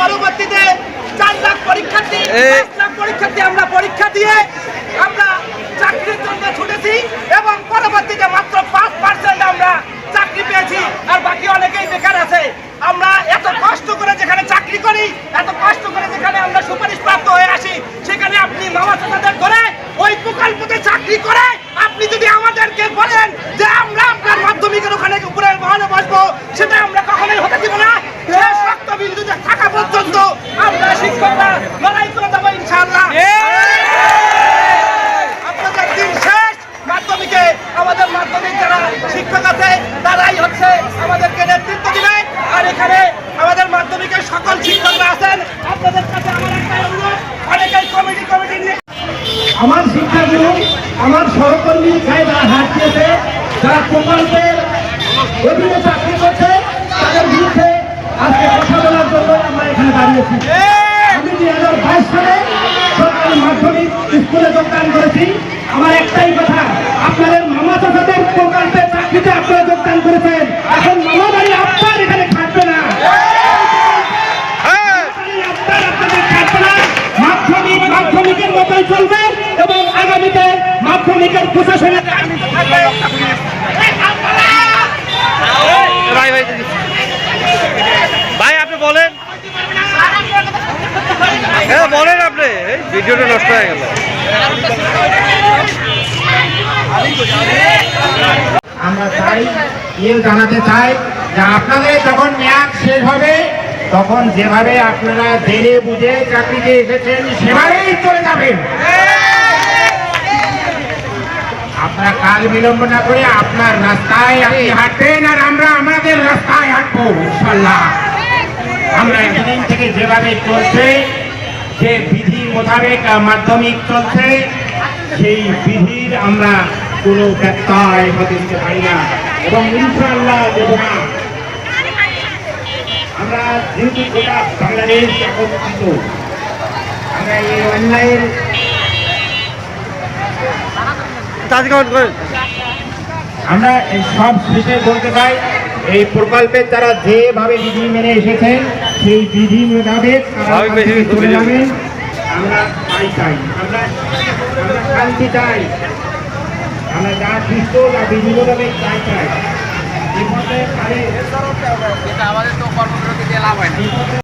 পরবর্তীতে চার লাখ পরীক্ষার্থী পাঁচ লাখ পরীক্ষার্থী আমরা পরীক্ষা দিয়ে আমরা চাকরির জন্য ছুটেছি এবং পরবর্তীতে মাত্র পাঁচ পার্সেন্ট আমরা চাকরি পেয়েছি। আর বাকি অনেকেই বেকার আছে। আমরা এত কষ্ট করে যেখানে চাকরি করি এত কষ্ট করে যেখানে আমরা সুপারিশ প্রাপ্ত হয়ে আসি সেখানে আপনি মামা চাচাদের ধরে ওই প্রকল্পতে চাকরি করে আপনি যদি আমাদেরকে বলেন যে আমরা আপনার মাধ্যমিকের ওখানে উপরের মহলে বসবো সেটা আমরা কখনোই হতে দিব না শেষ রক্তবিন্দুতে থাকা পর্যন্ত আমরা শিক্ষকরা লড়াই করে দেবো ইনশাআল্লাহ আপনাদের দিন শেষ মাধ্যমিকে আমাদের মাধ্যমিক যারা শিক্ষক আছে তারাই হচ্ছে আমাদেরকে নেতৃত্ব দিবে। আর এখানে আমাদের মাধ্যমিকের সকল শিক্ষকরা আছেন আপনাদের কাছে আমার একটাই অনুরোধ অনেকেই কমিটি কমিটি নিয়ে আমার শিক্ষাগুরু আমার সহকর্মী যারা হাত দিয়েছে যারা প্রকল্পের অধীনে চাকরি করছে তাদের বিরুদ্ধে আজকে কথা বলার জন্য আমরা এখানে দাঁড়িয়েছি। আমি দুই হাজার বাইশ সালে সরকারি মাধ্যমিক স্কুলে যোগদান করেছি। আমার একটাই কথা আপনাদের যোগদান করেছেন। এখন মামা বাড়ি আপনার এখানে খাটবে না। আপনার আপনাদের খাটবে না। মাধ্যমিক মাধ্যমিকের মতোই চলবে এবং আগামীতে মাধ্যমিকের প্রশাসনের ভাই ভাই আপনি বলেন। হ্যাঁ বলেন আপনি। ভিডিওটা নষ্ট হয়ে গেল। আমরা চাই ইয়ে জানাতে চাই যে আপনাদের যখন মেয়াদ শেষ হবে, তখন যেভাবে আপনারা জেনে বুঝে চাকরিতে এসেছেন, সেভাবেই চলে যাবেন। আপনারা কাল বিলম্ব না করে আপনার রাস্তায় আপনি হাঁটবেন আর আমরা আমাদের রাস্তায় হাঁটবো ইনশাল্লাহ আমরা এদিন থেকে যেভাবে চলছে, যে বিধি মোতাবেক মাধ্যমিক চলছে, সেই বিধির আমরা কোনো ব্যত্যয় হতে পারি না। এবং ইনশাআল্লাহ দেব না আমরা যেহেতু গোটা বাংলাদেশ একত্রিত আমরা এই অন্যায়ের আমরা এই সব শেষে বলতে চাই এই প্রকল্পের যারা যেভাবে বিধি মেনে এসেছেন সেই বিধি মোতাবেক তারা চলে যাবেন আমরা তাই চাই আমরা আমরা শান্তি চাই। আমরা যা সুস্থ তা বিভিন্ন ভাবে চাই। চাই আমাদের তো কর্মবিরতি দিয়ে লাভ হয় না